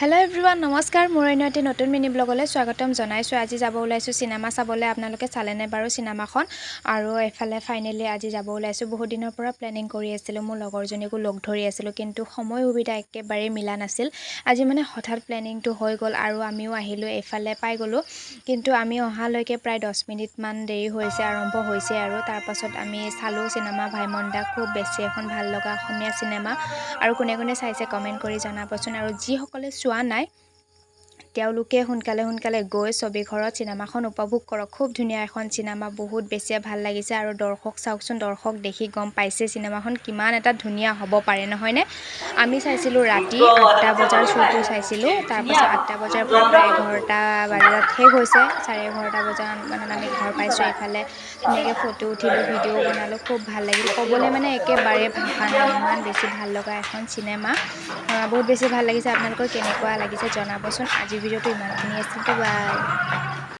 Hello' everyone নমস্কাৰ। মোৰ অন্য এটি নতুন মিনি ব্লগলৈ স্বাগতম জনাইছোঁ। আজি যাব ওলাইছোঁ চিনেমা চাবলৈ। আপোনালোকে চালেনে বাৰু চিনেমাখন আৰু এফালে ফাইনেলি আজি যাব ওলাইছোঁ। বহুত দিনৰ পৰা প্লেনিং কৰি আছিলোঁ। মোৰ লগৰজনীকো লগ ধৰি আছিলোঁ। কিন্তু সময় সুবিধা একেবাৰেই মিলা নাছিল। আজি মানে হঠাৎ প্লেনিংটো হৈ গ'ল আৰু আমিও আহিলোঁ এইফালে পাই গ'লোঁ। কিন্তু আমি অহালৈকে প্ৰায় দহ মিনিটমান দেৰি হৈছে, আৰম্ভ হৈছে আৰু তাৰপাছত আমি চালোঁ চিনেমা ভাইমন দা খুব বেছি এখন ভালো লগা অসমীয়া চিনেমা আৰু কোনে কোনে চাইছে কমেণ্ট কৰি জনাবচোন। আৰু যিসকলে চোৱা নাই তেওঁলোকে সোনকালে সোনকালে গৈ ছবিঘৰত চিনেমাখন উপভোগ কৰক। খুব ধুনীয়া এখন চিনেমা বহুত বেছিয়ে ভাল লাগিছে আৰু দৰ্শক চাওকচোন দৰ্শক দেখি গম পাইছে চিনেমাখন কিমান এটা ধুনীয়া হ'ব পাৰে নহয়নে? আমি চাইছিলোঁ ৰাতি আঠটা বজাৰ শ্ব'টো চাইছিলোঁ তাৰপাছত আঠটা বজাৰ পৰা প্ৰায় এঘাৰটা বজাত শেষ হৈছে চাৰে এঘাৰটা বজাত মানত আমি ঘৰ পাইছোঁ এইফালে। ধুনীয়াকৈ ফটো উঠিলোঁ ভিডিঅ' বনালোঁ খুব ভাল লাগিল। ক'বলৈ মানে একেবাৰে ভাষা নাই ইমান বেছি ভাল লগা এখন চিনেমা। বহুত বেছি ভাল লাগিছে। আপোনালোকৰ কেনেকুৱা লাগিছে জনাবচোন। আজিৰ ইমানখিনি আছিল তো বাই।